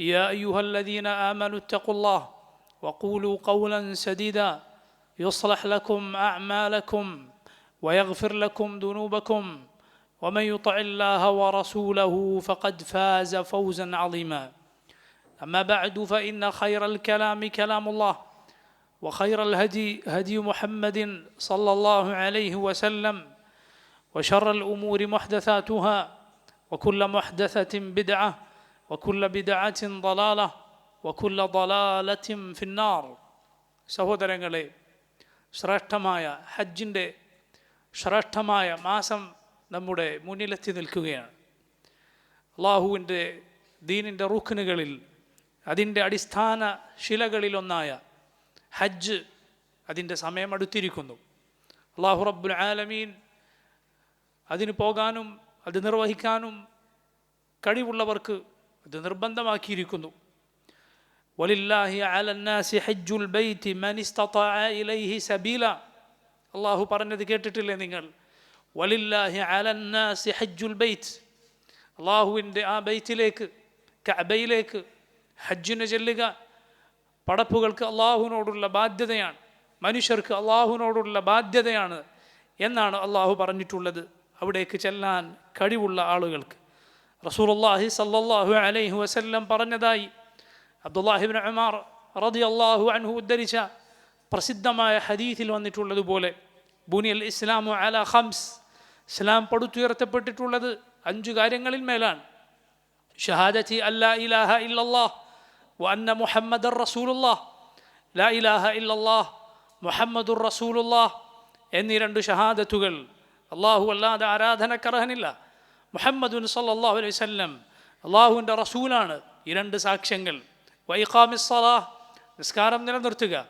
يا أيها الذين آمنوا اتقوا الله وقولوا قولا سديدا يصلح لكم أعمالكم ويغفر لكم ذنوبكم ومن يطع الله ورسوله فقد فاز فوزا عظيما. أما بعد فإن خير الكلام كلام الله وخير الهدي هدي محمد صلى الله عليه وسلم وشر الأمور محدثاتها وكل محدثة بدعة وكل വഖുല്ല ബിദഅത്തിൻ وكل വഖുല്ല في النار സഹോദരങ്ങളെ ശ്രേഷ്ഠമായ ഹജ്ജിന്റെ ശ്രേഷ്ഠമായ മാസം നമ്മുടെ മുന്നിലെത്തി നിൽക്കുകയാണ്. അള്ളാഹുവിന്റെ ദീനിന്റെ റൂഖിനുകളിൽ അതിന്റെ അടിസ്ഥാന ശിലകളിലൊന്നായ ഹജ്ജ് അതിന്റെ സമയം അടുത്തിരിക്കുന്നു അള്ളാഹു റബ്ബുൽ ആലമീൻ അതിന് പോകാനും അത് നിർവഹിക്കാനും കഴിവുള്ളവർക്ക് അത് നിർബന്ധമാക്കിയിരിക്കുന്നു. വലില്ലാഹി അലന്നാസി ഹജ്ജുൽ സബീല. അള്ളാഹു പറഞ്ഞത് കേട്ടിട്ടില്ലേ നിങ്ങൾ? വലില്ലാഹി അലന്നാസി ഹജ്ജുൽ അള്ളാഹുവിന്റെ ആ ബൈത്തിലേക്ക് കബയിലേക്ക് ഹജ്ജിന് ചെല്ലുക പടപ്പുകൾക്ക് അള്ളാഹുവിനോടുള്ള ബാധ്യതയാണ് മനുഷ്യർക്ക് അള്ളാഹുവിനോടുള്ള ബാധ്യതയാണ് എന്നാണ് അള്ളാഹു പറഞ്ഞിട്ടുള്ളത്. അവിടേക്ക് ചെല്ലാൻ കഴിവുള്ള ആളുകൾക്ക്. റസൂലുള്ളാഹി സല്ലല്ലാഹു അലൈഹി വസല്ലം പറഞ്ഞതായി. അബ്ദുല്ലാഹിബിൻ അമാർ റതി അള്ളാഹു അൻഹു ഉദ്ധരിച്ച പ്രസിദ്ധമായ ഹദീഥിൽ വന്നിട്ടുള്ളതുപോലെ ബുനിയൽ ഇസ്ലാമു അല ഖംസ് ഇസ്ലാം പടുത്തുയർത്തപ്പെട്ടിട്ടുള്ളത് അഞ്ചു കാര്യങ്ങളിൽ മേലാണ്. ഷഹാദത്തി അല്ലാ ഇലാഹ ഇല്ലല്ലാഹ് വഅന്ന മുഹമ്മദ് റസൂലുള്ള ലാ ഇലാഹ ഇല്ലല്ലാഹ് മുഹമ്മദുർ റസൂലുള്ള എന്നീ രണ്ട് ഷഹാദത്തുകൾ അള്ളാഹു അല്ലാതെ ആരാധനക്കർഹനില്ല. മുഹമ്മദുൻ സല്ലല്ലാഹു അലൈഹി വസല്ലം അള്ളാഹുവിന്റെ റസൂലാണ് ഈ രണ്ട് സാക്ഷ്യങ്ങൾ. വൈഖാമിസ്സലാഹ് നിസ്കാരം നിലനിർത്തുക.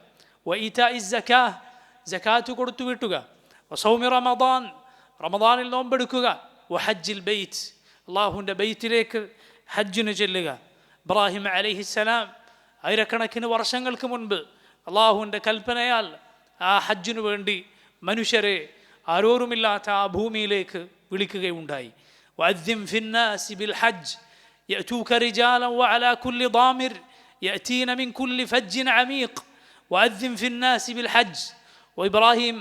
വൈത ഇസ്സക്കാ ജക്കാത്ത് കൊടുത്തു വീട്ടുക. വസൗമി റമദാൻ റമദാനിൽ നോമ്പെടുക്കുക. വഹജ്ജിൽ ബെയ്ത്ത് അള്ളാഹുവിന്റെ ബെയ്ത്തിലേക്ക് ഹജ്ജിന് ചെല്ലുക. ഇബ്രാഹിം അലഹിസ്സലാം ആയിരക്കണക്കിന് വർഷങ്ങൾക്ക് മുൻപ് അള്ളാഹുവിന്റെ കൽപ്പനയാൽ ആ ഹജ്ജിനു വേണ്ടി മനുഷ്യരെ ആരോരുമില്ലാത്ത ആ ഭൂമിയിലേക്ക് വിളിക്കുകയുണ്ടായി. وأذن في الناس بالحج. يأتوك رجالا وعلى كل ضامر يأتين من كل فج عميق. وأذن في الناس بالحج. وإبراهيم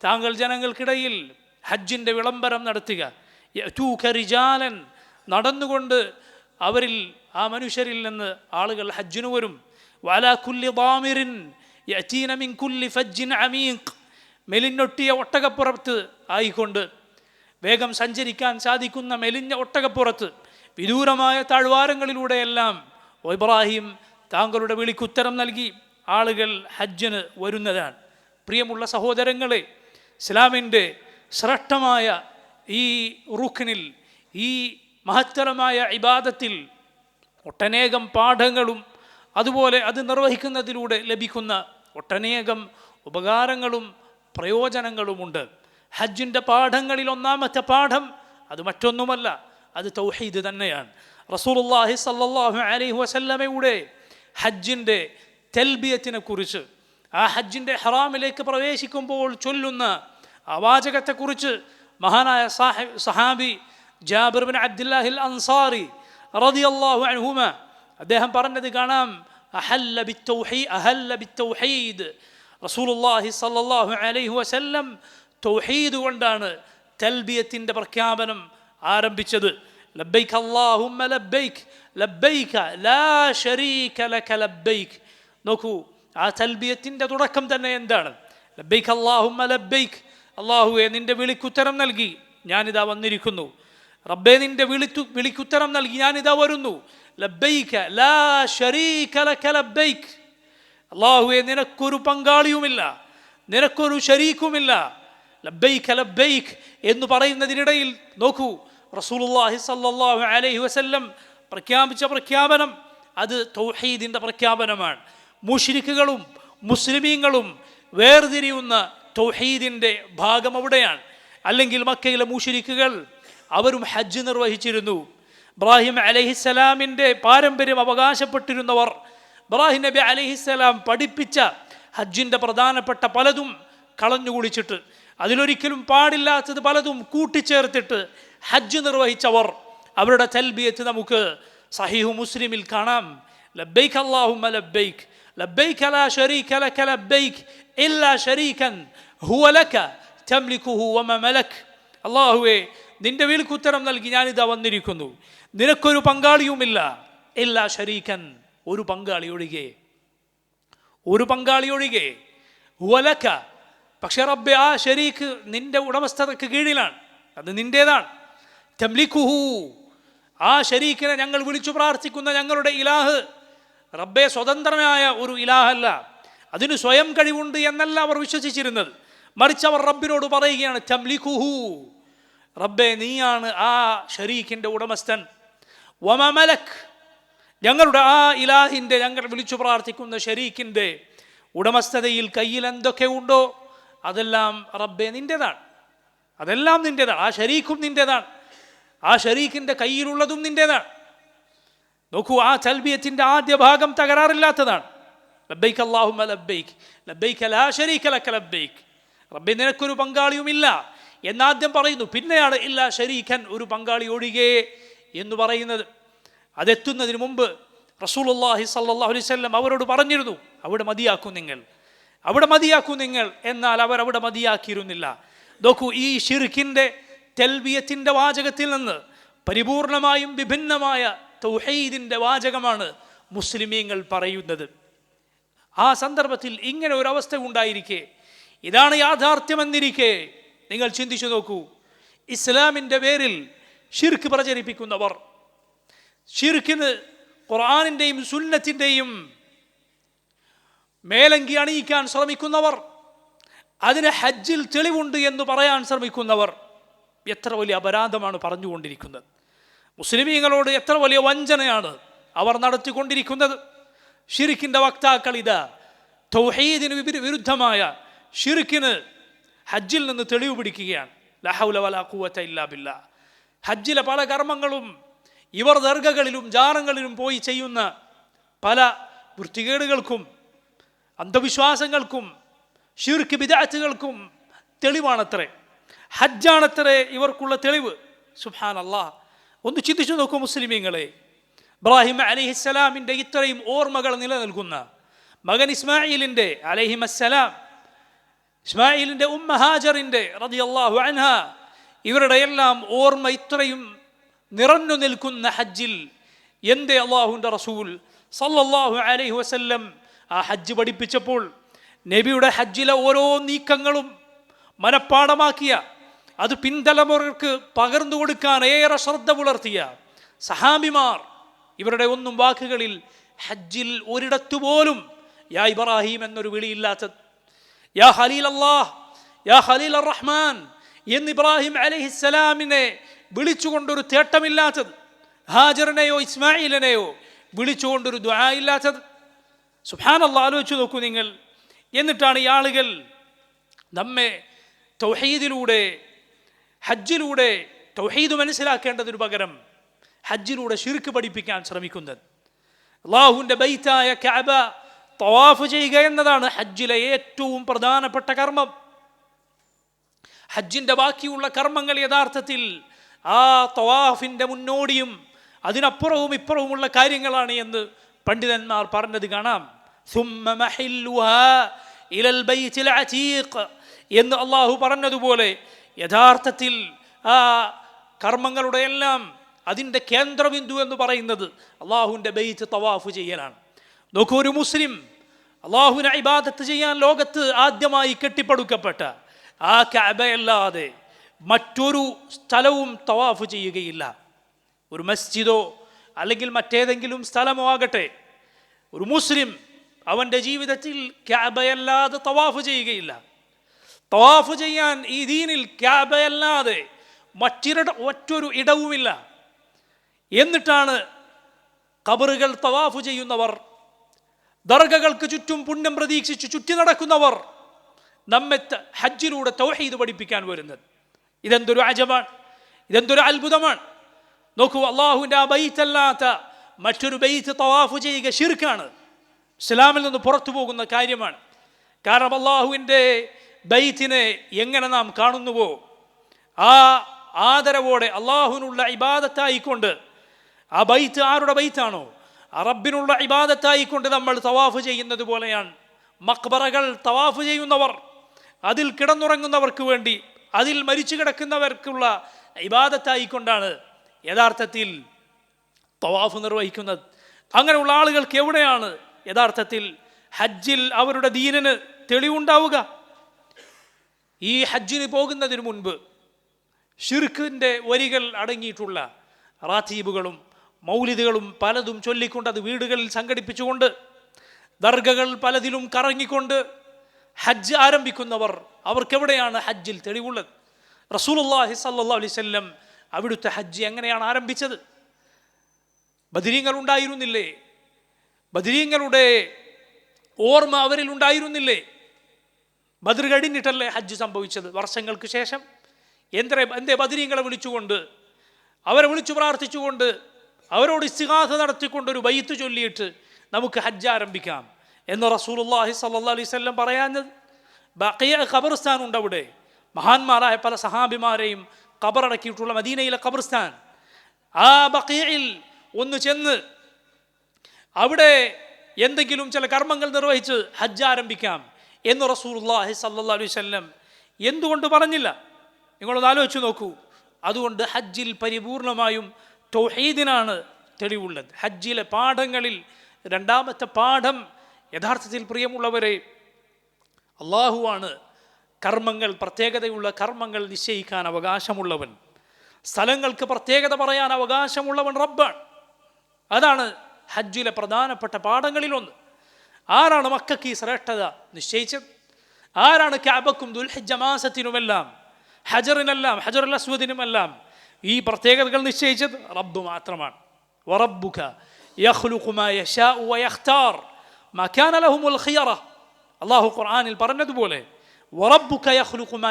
تانغ الجنان كريل حج دبلمبر من أرتقى يأتوك رجالا نرن قند أبريل آمنوا شريل لن آلق الحج نورم وعلى كل ضامر يأتين من كل فج عميق. ملنوتي نوتي وطاقة آي كوند വേഗം സഞ്ചരിക്കാൻ സാധിക്കുന്ന മെലിഞ്ഞ ഒട്ടകപ്പുറത്ത് വിദൂരമായ താഴ്വാരങ്ങളിലൂടെയെല്ലാം ഇബ്രാഹിം താങ്കളുടെ വിളിക്കുത്തരം നൽകി ആളുകൾ ഹജ്ജിന് വരുന്നതാണ്. പ്രിയമുള്ള സഹോദരങ്ങളെ ഇസ്ലാമിന്റെ ശ്രേഷ്ഠമായ ഈ റുഖിനിൽ ഈ മഹത്തരമായ ഇബാദത്തിൽ ഒട്ടനേകം പാഠങ്ങളും അതുപോലെ അത് നിർവഹിക്കുന്നതിലൂടെ ലഭിക്കുന്ന ഒട്ടനേകം ഉപകാരങ്ങളും പ്രയോജനങ്ങളുമുണ്ട്. ഹജ്ജിന്റെ പാഠങ്ങളിൽ ഒന്നാമത്തെ പാഠം അത് മറ്റൊന്നുമല്ല അത് തൗഹീദ് തന്നെയാണ്. റസൂലുള്ളാഹി സല്ലാഹു അലൈഹി വസല്ലമയുടെ ഹജ്ജിന്റെ തെൽബിയത്തിനെ കുറിച്ച് ആ ഹജ്ജിന്റെ ഹറാമിലേക്ക് പ്രവേശിക്കുമ്പോൾ ചൊല്ലുന്ന അവാചകത്തെക്കുറിച്ച് വാചകത്തെക്കുറിച്ച് മഹാനായ സാഹി സഹാബി ജാബിർ ബിൻ അബ്ദുല്ലാഹിൽ അൻസാറി റളിയല്ലാഹു അൻഹുമ അദ്ദേഹം പറഞ്ഞത് കാണാം അഹല്ല ബിത്തൗഹീ അഹല്ല ബിത്തൗഹീദ്. റസൂലുള്ളാഹി സല്ലല്ലാഹു അലൈഹി വസല്ലം തൗഹീദ് കൊണ്ടാണ് തൽബിയത്തിന്റെ പ്രഖ്യാപനം ആരംഭിച്ചത്. ലബൈക്ക് അല്ലാഹുമ്മ ലബൈക്ക് ലബൈക്ക ലാ ശരീക ലക ലബൈക്ക് നോക്കൂ ആ തൽബിയത്തിന്റെ തുടക്കം തന്നെ എന്താണ്? ലബൈക്ക് അള്ളാഹുമ്മ ലബൈക്ക് അള്ളാഹുവെ നിന്റെ വിളിക്കുത്തരം നൽകി ഞാനിതാ വന്നിരിക്കുന്നു. റബ്ബെ നിന്റെ വിളിത്തു വിളിക്കുത്തരം നൽകി ഞാനിതാ വരുന്നു. ലബൈക്ക ലാ ശരീക ലക ലബൈക്ക് അള്ളാഹുവെ നിനക്കൊരു പങ്കാളിയുമില്ല നിനക്കൊരു ശരീക്കുമില്ല ലബൈക്ക് ലബൈക്ക് എന്ന് പറയുന്നതിനിടയിൽ നോക്കൂ റസൂലുള്ളാഹി സല്ലല്ലാഹു അലൈഹി വസല്ലം പ്രഖ്യാപിച്ച പ്രഖ്യാപനം അത് തൗഹീദിന്റെ പ്രഖ്യാപനമാണ്. മുശ്രിക്കുകളും മുസ്ലിമീങ്ങളും വേർതിരിയുന്ന തൗഹീദിന്റെ ഭാഗം അവിടെയാണ്. അല്ലെങ്കിൽ മക്കയിലെ മുഷിരിക്കുകൾ അവരും ഹജ്ജ് നിർവഹിച്ചിരുന്നു. ഇബ്രാഹിം അലഹിസ്സലാമിന്റെ പാരമ്പര്യം അവകാശപ്പെട്ടിരുന്നവർ ഇബ്രാഹിം നബി അലഹിസ്സലാം പഠിപ്പിച്ച ഹജ്ജിന്റെ പ്രധാനപ്പെട്ട പലതും കളഞ്ഞു കുളിച്ചിട്ട് അതിലൊരിക്കലും പാടില്ലാത്തത് പലതും കൂട്ടിച്ചേർത്തിട്ട് ഹജ്ജ് നിർവഹിച്ചവർ അവരുടെ തൽബിയത്ത് നമുക്ക് സഹീഹു മുസ്ലിമിൽ കാണാം. ലബൈക്ക് അല്ലാഹുമ്മ ലബൈക്ക് ലബൈക്ക് ലാ ശരീക ലക ലബൈക്ക് ഇല്ലാ ശരീകൻ ഹുവ ലക തംലിക്കുഹു വമ മലക്. അല്ലാഹുവേ നിന്റെ വിളിക്കുത്തരം നൽകി ഞാനിതാ വന്നിരിക്കുന്നു. നിനക്കൊരു പങ്കാളിയുമില്ല. ഇല്ലാ ശരീകൻ ഒരു പങ്കാളി ഒഴികെ ഒരു പങ്കാളി ഒഴികെ വലക്ക പക്ഷെ റബ്ബെ ആ ശരീക്ക് നിന്റെ ഉടമസ്ഥതയ്ക്ക് കീഴിലാണ്. അത് നിന്റേതാണ്. തംലിഖുഹു. ആ ശരീക്കിനെ ഞങ്ങൾ വിളിച്ചു പ്രാർത്ഥിക്കുന്ന ഞങ്ങളുടെ ഇലാഹ് റബ്ബെ സ്വതന്ത്രനായ ഒരു ഇലാഹല്ല. അതിന് സ്വയം കഴിവുണ്ട് എന്നല്ല അവർ വിശ്വസിച്ചിരുന്നത്. മറിച്ച് അവർ റബ്ബിനോട് പറയുകയാണ് തംലിഖുഹു. റബ്ബെ നീയാണ് ആ ഷരീഖിന്റെ ഉടമസ്ഥൻ. വമമലക് ഞങ്ങളുടെ ആ ഇലാഹിന്റെ ഞങ്ങൾ വിളിച്ചു പ്രാർത്ഥിക്കുന്ന ഷരീഖിന്റെ ഉടമസ്ഥതയിൽ കയ്യിൽ എന്തൊക്കെ ഉണ്ടോ? അതെല്ലാം റബ്ബെ നിന്റെതാണ് അതെല്ലാം നിന്റെതാണ് ആ ഷരീഖും നിന്റെതാണ് ആ ഷരീഖിന്റെ കയ്യിലുള്ളതും നിന്റെതാണ് നോക്കൂ ആ തൽബിയത്തിന്റെ ആദ്യ ഭാഗം തകരാറില്ലാത്തതാണ്. ലബൈക്ക് അള്ളാഹുമ ലബൈക്ക് ലബൈക്ക് ലാ ഷരീഖ് അലക്ക ലബൈക്ക് റബ്ബെ നിനക്കൊരു പങ്കാളിയുമില്ല എന്നാദ്യം പറയുന്നു. പിന്നെയാണ് ഇല്ല ഷരീഖൻ ഒരു പങ്കാളി ഒഴികെ എന്ന് പറയുന്നത്. അതെത്തുന്നതിന് മുമ്പ് റസൂൽ അള്ളാഹി അലൈഹി വസല്ലം അവരോട് പറഞ്ഞിരുന്നു. അവിടെ മതിയാക്കും നിങ്ങൾ. അവിടെ മതിയാക്കൂ നിങ്ങൾ. എന്നാൽ അവർ അവിടെ മതിയാക്കിയിരുന്നില്ല. നോക്കൂ ഈ ഷിർഖിന്റെ തെൽബിയത്തിന്റെ വാചകത്തിൽ നിന്ന് പരിപൂർണമായും വിഭിന്നമായ തൗഹീദിന്റെ വാചകമാണ് മുസ്ലിമീങ്ങൾ പറയുന്നത്. ആ സന്ദർഭത്തിൽ ഇങ്ങനെ ഒരു അവസ്ഥ ഉണ്ടായിരിക്കെ. ഇതാണ് യാഥാർത്ഥ്യമെന്നിരിക്കെ നിങ്ങൾ ചിന്തിച്ചു നോക്കൂ. ഇസ്ലാമിന്റെ പേരിൽ ഷിർക്ക് പ്രചരിപ്പിക്കുന്നവർ. ഷിർക്കിന് ഖുർആാനിന്റെയും സുന്നത്തിന്റെയും മേലങ്കി അണിയിക്കാൻ ശ്രമിക്കുന്നവർ അതിന് ഹജ്ജിൽ തെളിവുണ്ട് എന്ന് പറയാൻ ശ്രമിക്കുന്നവർ എത്ര വലിയ അപരാധമാണ് പറഞ്ഞുകൊണ്ടിരിക്കുന്നത്. മുസ്ലിമീങ്ങളോട് എത്ര വലിയ വഞ്ചനയാണ് അവർ നടത്തിക്കൊണ്ടിരിക്കുന്നത്. ഷിർക്കിന്റെ വക്താക്കൾ ഇത് തൗഹീദിന് വിരുദ്ധമായ ഷിർക്കിന് ഹജ്ജിൽ നിന്ന് തെളിവ് പിടിക്കുകയാണ്. ലഹൗല വല ഖുവത ഇല്ലാ ബില്ലാ. ഹജ്ജിലെ പല കർമ്മങ്ങളും ഇവർ ദർഗകളിലും ജാറങ്ങളിലും പോയി ചെയ്യുന്ന പല വൃത്തികേടുകൾക്കും അന്ധവിശ്വാസങ്ങൾക്കും ഷിർക്ക് ബിദാറ്റുകൾക്കും തെളിവാണത്രേ. ഹജ്ജാണത്രേ ഇവർക്കുള്ള തെളിവ്. സുഹാൻ അള്ളാഹ് ഒന്ന് ചിന്തിച്ചു നോക്കൂ മുസ്ലിമീങ്ങളെ. ഇബ്രാഹിം അലിഹിസ്സലാമിന്റെ ഇത്രയും ഓർമ്മകൾ നിലനിൽക്കുന്ന മകൻ ഇസ്മായിലിന്റെ അലഹിം അസ്സലാം ഇസ്മായിലിന്റെ ഉമ്മ ഹാജറിന്റെ റതി അള്ളാഹു അൻഹ ഇവരുടെ എല്ലാം ഓർമ്മ ഇത്രയും നിറഞ്ഞു നിൽക്കുന്ന ഹജ്ജിൽ എന്തേ അള്ളാഹുവിന്റെ റസൂൽ സല്ലല്ലാഹു അലൈഹി വസല്ലം ആ ഹജ്ജ് പഠിപ്പിച്ചപ്പോൾ നബിയുടെ ഹജ്ജിലെ ഓരോ നീക്കങ്ങളും മനഃപ്പാടമാക്കിയ അത് പിൻതലമുറക്ക് പകർന്നു കൊടുക്കാൻ ഏറെ ശ്രദ്ധ പുലർത്തിയ സഹാബിമാർ ഇവരുടെ ഒന്നും വാക്കുകളിൽ ഹജ്ജിൽ ഒരിടത്തു പോലും യാ ഇബ്രാഹിം എന്നൊരു വിളിയില്ലാത്ത യാ ഹലീൽ അള്ളാഹ് യാ ഹലീൽ റഹ്മാൻ എന്ന് ഇബ്രാഹിം അലഹിസ്സലാമിനെ വിളിച്ചുകൊണ്ടൊരു തേട്ടമില്ലാത്തത് ഹാജറിനെയോ ഇസ്മായിലിനെയോ വിളിച്ചുകൊണ്ടൊരു ദ്വാ ഇല്ലാത്തത് സുഹാനല്ല ആലോചിച്ച് നോക്കൂ നിങ്ങൾ. എന്നിട്ടാണ് ഈ ആളുകൾ നമ്മെ തൗഹീദിലൂടെ ഹജ്ജിലൂടെ തൗഹീദ് മനസ്സിലാക്കേണ്ടതിനു പകരം ഹജ്ജിലൂടെ ഷിർക്ക് പഠിപ്പിക്കാൻ ശ്രമിക്കുന്നത്. അള്ളാഹുവിന്റെ ബൈത്തായ ക്യാബ തവാഫ് ചെയ്യുക എന്നതാണ് ഹജ്ജിലെ ഏറ്റവും പ്രധാനപ്പെട്ട കർമ്മം. ഹജ്ജിന്റെ ബാക്കിയുള്ള കർമ്മങ്ങൾ യഥാർത്ഥത്തിൽ ആ തവാഫിന്റെ മുന്നോടിയും അതിനപ്പുറവും ഇപ്പുറവുമുള്ള കാര്യങ്ങളാണ് എന്ന് പണ്ഡിതന്മാർ പറഞ്ഞത് കാണാം. ഇലൽ എന്ന് അള്ളാഹു പറഞ്ഞതുപോലെ യഥാർത്ഥത്തിൽ ആ കർമ്മങ്ങളുടെ എല്ലാം അതിന്റെ കേന്ദ്രബിന്ദു എന്ന് പറയുന്നത് അള്ളാഹുവിന്റെ ബെയ്ത്ത് തവാഫ് ചെയ്യലാണ്. നോക്കൂ ഒരു മുസ്ലിം അള്ളാഹുവിനെ ഇബാദത്ത് ചെയ്യാൻ ലോകത്ത് ആദ്യമായി കെട്ടിപ്പടുക്കപ്പെട്ട ആ കബയല്ലാതെ മറ്റൊരു സ്ഥലവും തവാഫ് ചെയ്യുകയില്ല. ഒരു മസ്ജിദോ അല്ലെങ്കിൽ മറ്റേതെങ്കിലും സ്ഥലമോ ആകട്ടെ ഒരു മുസ്ലിം അവന്റെ ജീവിതത്തിൽ ക്യാബയല്ലാതെ തവാഫ് ചെയ്യുകയില്ല. തവാഫ് ചെയ്യാൻ ഈ ദീനിൽ ക്യാബയല്ലാതെ മറ്റിരട മറ്റൊരു ഇടവുമില്ല. എന്നിട്ടാണ് കബറുകൾ തവാഫ് ചെയ്യുന്നവർ ദർഗകൾക്ക് ചുറ്റും പുണ്യം പ്രതീക്ഷിച്ച് ചുറ്റി നടക്കുന്നവർ നമ്മെ ഹജ്ജിലൂടെ തൗഹീദ് പഠിപ്പിക്കാൻ വരുന്നത്. ഇതെന്തൊരു അജമാണ് ഇതെന്തൊരു അത്ഭുതമാണ്. നോക്കൂ അള്ളാഹുവിന്റെ ആ ബൈത്ത് അല്ലാത്ത മറ്റൊരു ബൈത്ത് തവാഫ് ചെയ്യുക ഷിർക്കാണ് ഇസ്ലാമിൽ നിന്ന് പുറത്തു പോകുന്ന കാര്യമാണ്. കാരണം അള്ളാഹുവിന്റെ ബൈത്തിനെ എങ്ങനെ നാം കാണുന്നുവോ ആ ആദരവോടെ അള്ളാഹുവിനുള്ള ഇബാദത്തായിക്കൊണ്ട് ആ ബൈത്ത് ആരുടെ ബൈത്താണോ? അറബിനുള്ള ഇബാദത്തായിക്കൊണ്ട് നമ്മൾ തവാഫ് ചെയ്യുന്നത് പോലെയാണ്. മക്ബറകൾ തവാഫ് ചെയ്യുന്നവർ അതിൽ കിടന്നുറങ്ങുന്നവർക്ക് വേണ്ടി അതിൽ മരിച്ചു കിടക്കുന്നവർക്കുള്ള ഇബാദത്തായിക്കൊണ്ടാണ് യഥാർത്ഥത്തിൽ തവാഫ് നിർവഹിക്കുന്നത്. അങ്ങനെയുള്ള ആളുകൾക്ക് എവിടെയാണ് യഥാർത്ഥത്തിൽ ഹജ്ജിൽ അവരുടെ ദീനിന് തെളിവുണ്ടാവുക? ഈ ഹജ്ജിന് പോകുന്നതിന് മുൻപ് ഷിർഖിന്റെ വരികൾ അടങ്ങിയിട്ടുള്ള റാത്തീബുകളും മൗലിദുകളും പലതും ചൊല്ലിക്കൊണ്ട് അത് വീടുകളിൽ സംഘടിപ്പിച്ചുകൊണ്ട് ദർഗകൾ പലതിലും കറങ്ങിക്കൊണ്ട് ഹജ്ജ് ആരംഭിക്കുന്നവർ അവർക്കെവിടെയാണ് ഹജ്ജിൽ തെളിവുള്ളത്? റസൂലുള്ളാഹി സല്ലല്ലാഹു അലൈഹി വസല്ലം അവിടുത്തെ ഹജ്ജ് എങ്ങനെയാണ് ആരംഭിച്ചത്? ബദിരീങ്ങൾ ഉണ്ടായിരുന്നില്ലേ ബദിരീങ്ങളുടെ ഓർമ്മ അവരിൽ ഉണ്ടായിരുന്നില്ലേ? ബദർ കഴിഞ്ഞിട്ടല്ലേ ഹജ്ജ് സംഭവിച്ചത് വർഷങ്ങൾക്ക് ശേഷം? എന്തേ എന്തേ ബദരീങ്ങളെ വിളിച്ചുകൊണ്ട് അവരെ വിളിച്ചു പ്രാർത്ഥിച്ചുകൊണ്ട് അവരോട് ഇസ്തിഹാസ നടത്തിക്കൊണ്ട് ഒരു ബൈത്ത് ചൊല്ലിയിട്ട് നമുക്ക് ഹജ്ജ് ആരംഭിക്കാം എന്ന് റസൂലുള്ളാഹി സല്ലാ അലൈഹി വസല്ലം പറയാഞ്ഞത്. ബഖിയ ഖബർസ്ഥാനുണ്ട് അവിടെ. മഹാന്മാരായ പല സഹാബിമാരെയും ഖബറടക്കിയിട്ടുള്ള മദീനയിലെ ഖബർസ്ഥാൻ. ആ ബക്കീയിൽ ഒന്ന് ചെന്ന് അവിടെ എന്തെങ്കിലും ചില കർമ്മങ്ങൾ നിർവഹിച്ച് ഹജ്ജ് ആരംഭിക്കാം എന്ന് റസൂലുള്ളാഹി സല്ലാ അലൈഹി വസല്ലം എന്തുകൊണ്ട് പറഞ്ഞില്ല? നിങ്ങളൊന്ന് ആലോചിച്ച് നോക്കൂ. അതുകൊണ്ട് ഹജ്ജിൽ പരിപൂർണമായും തൗഹീദിനാണ് തെളിവുള്ളത്. ഹജ്ജിലെ പാഠങ്ങളിൽ രണ്ടാമത്തെ പാഠം യഥാർത്ഥത്തിൽ പ്രിയമുള്ളവരെ അള്ളാഹുവാണ് കർമ്മങ്ങൾ പ്രത്യേകതയുള്ള കർമ്മങ്ങൾ നിശ്ചയിക്കാൻ അവകാശമുള്ളവൻ. സ്ഥലങ്ങൾക്ക് പ്രത്യേകത പറയാൻ അവകാശമുള്ളവൻ റബ്ബാണ്. അതാണ് ഹജ്ജിലെ പ്രധാനപ്പെട്ട പാഠങ്ങളിലൊന്ന്. ആരാണ് മക്കൾക്ക് ഈ ശ്രേഷ്ഠത നിശ്ചയിച്ചത്? ആരാണ് ക്യാബക്കും ദുൽഹജ്ജമാസത്തിനുമെല്ലാം ഹജറിനെല്ലാം ഹജറുൽ അസ്വദിനുമെല്ലാം ഈ പ്രത്യേകതകൾ നിശ്ചയിച്ചത്? റബ്ബ് മാത്രമാണ്. വറബ്ബുക അല്ലാഹു ഖുർആനിൽ പറഞ്ഞതുപോലെ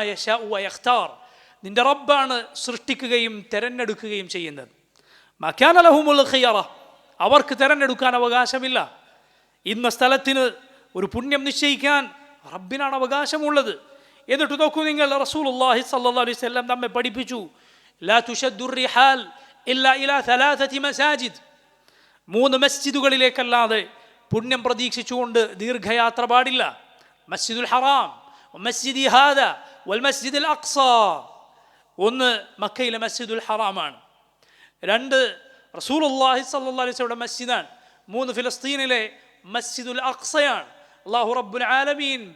യശാഉ വയഖ്താർ നിന്റെ റബ്ബാണ് സൃഷ്ടിക്കുകയും തിരഞ്ഞെടുക്കുകയും ചെയ്യുന്നത്. മക്കാനലഹുമുൽ കാന ലഹുമുൽ ഖിയറ. അവർക്ക് തിരഞ്ഞെടുക്കാൻ അവകാശമില്ല. ഇന്ന സ്ഥലത്തിന് ഒരു പുണ്യം നിശ്ചയിക്കാൻ റബ്ബിനാണ് അവകാശമുള്ളത്. എന്നിട്ട് നോക്കൂ നിങ്ങൾ റസൂലുള്ളാഹി സ്വല്ലല്ലാഹു അലൈഹി വസല്ലം നമ്മെ പഠിപ്പിച്ചു. ലാ തുശദ്ദുർ റിഹാൽ ഇല്ലാ ഇലാ ഥലാഥതി മസാജിദ്. മൂന്ന് മസ്ജിദുകളിലേക്കല്ലാതെ പുണ്യം പ്രതീക്ഷിച്ചുകൊണ്ട് ദീർഘയാത്ര പാടില്ല. മസ്ജിദുൽ ഹറാം. മസ്ജിദി ഹാദ വൽ മസ്ജിദുൽ അക്സ. ഒന്ന് മക്കയിലെ മസ്ജിദുൽ ഹറാമാണ്. രണ്ട് റസൂലുള്ളാഹി അള്ളാഹി അലൈഹി വസല്ലം മസ്ജിദാണ്. മൂന്ന് ഫിലസ്തീനിലെ മസ്ജിദുൽ അക്സയാണ്. അള്ളാഹു റബ്ബുൽ ആലമീൻ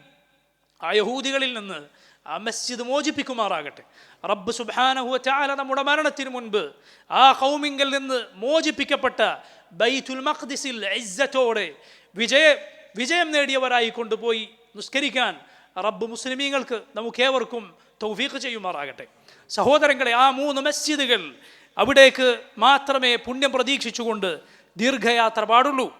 ആ യഹൂദികളിൽ നിന്ന് ആ മസ്ജിദ് മോചിപ്പിക്കുമാറാകട്ടെ. റബ്ബ് സുബ്ഹാനഹു ചാല നമ്മുടെ മരണത്തിന് മുൻപ് ആ കൗമിങ്കൽ നിന്ന് മോചിപ്പിക്കപ്പെട്ട ബൈത്തുൽ മഖ്ദിസിൽ ഇസ്സത്തോടെ വിജയ വിജയം നേടിയവരായി കൊണ്ടുപോയി നിസ്കരിക്കാൻ റബ്ബ് മുസ്ലിമീങ്ങൾക്ക് നമുക്കേവർക്കും തൗഫീഖ് ചെയ്യുമാറാകട്ടെ. സഹോദരങ്ങളെ ആ മൂന്ന് മസ്ജിദുകൾ അവിടേക്ക് മാത്രമേ പുണ്യം പ്രതീക്ഷിച്ചുകൊണ്ട് ദീർഘയാത്ര പാടുള്ളൂ.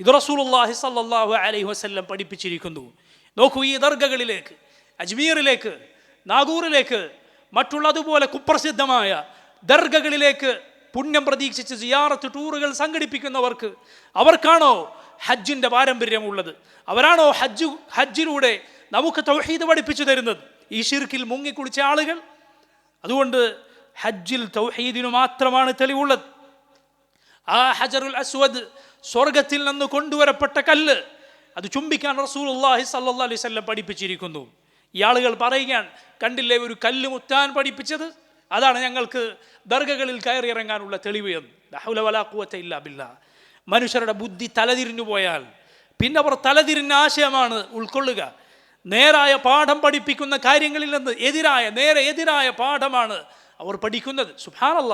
ഇത് റസൂലുള്ളാഹി സല്ലല്ലാഹു അലൈഹി വസല്ലം പഠിപ്പിച്ചിരിക്കുന്നു. നോക്കൂ ഈ ദർഗകളിലേക്ക് അജ്മീറിലേക്ക് നാഗൂറിലേക്ക് മറ്റുള്ളതുപോലെ കുപ്രസിദ്ധമായ ദർഗകളിലേക്ക് പുണ്യം പ്രതീക്ഷിച്ച് സിയാറത്ത് ടൂറുകൾ സംഘടിപ്പിക്കുന്നവർക്ക് അവർക്കാണോ ഹജ്ജിന്റെ പാരമ്പര്യമുള്ളത്? അവരാണോ ഹജ്ജ് ഹജ്ജിലൂടെ നമുക്ക് തൗഹീദ് പഠിപ്പിച്ചു തരുന്നത്. ഈ ഷിർക്കിൽ മുങ്ങിക്കുളിച്ച ആളുകൾ. അതുകൊണ്ട് ഹജ്ജിൽ തൗഹീദിനു മാത്രമാണ് തെളിവുള്ളത്. ആ ഹജറുൽ അസ്വദ് സ്വർഗത്തിൽ നിന്ന് കൊണ്ടുവരപ്പെട്ട കല്ല് അത് ചുംബിക്കാൻ റസൂലുള്ളാഹി സല്ലാ അലൈഹി വസല്ലം പഠിപ്പിച്ചിരിക്കുന്നു. ഈ ആളുകൾ പറയുകയാണ് കണ്ടില്ലേ ഒരു കല്ല് മുത്താൻ പഠിപ്പിച്ചത്? അതാണ് ഞങ്ങൾക്ക് ദർഗകളിൽ കയറി ഇറങ്ങാനുള്ള തെളിവ് എന്ന്. ഇല്ലാ ബില്ലാ. മനുഷ്യരുടെ ബുദ്ധി തലതിരിഞ്ഞു പോയാൽ പിന്നെ അവർ തലതിരിഞ്ഞ ആശയമാണ് ഉൾക്കൊള്ളുക. നേരായ പാഠം പഠിപ്പിക്കുന്ന കാര്യങ്ങളിൽ നിന്ന് എതിരായ നേരെ എതിരായ പാഠമാണ് അവർ പഠിക്കുന്നത്. സുഭാനല്ല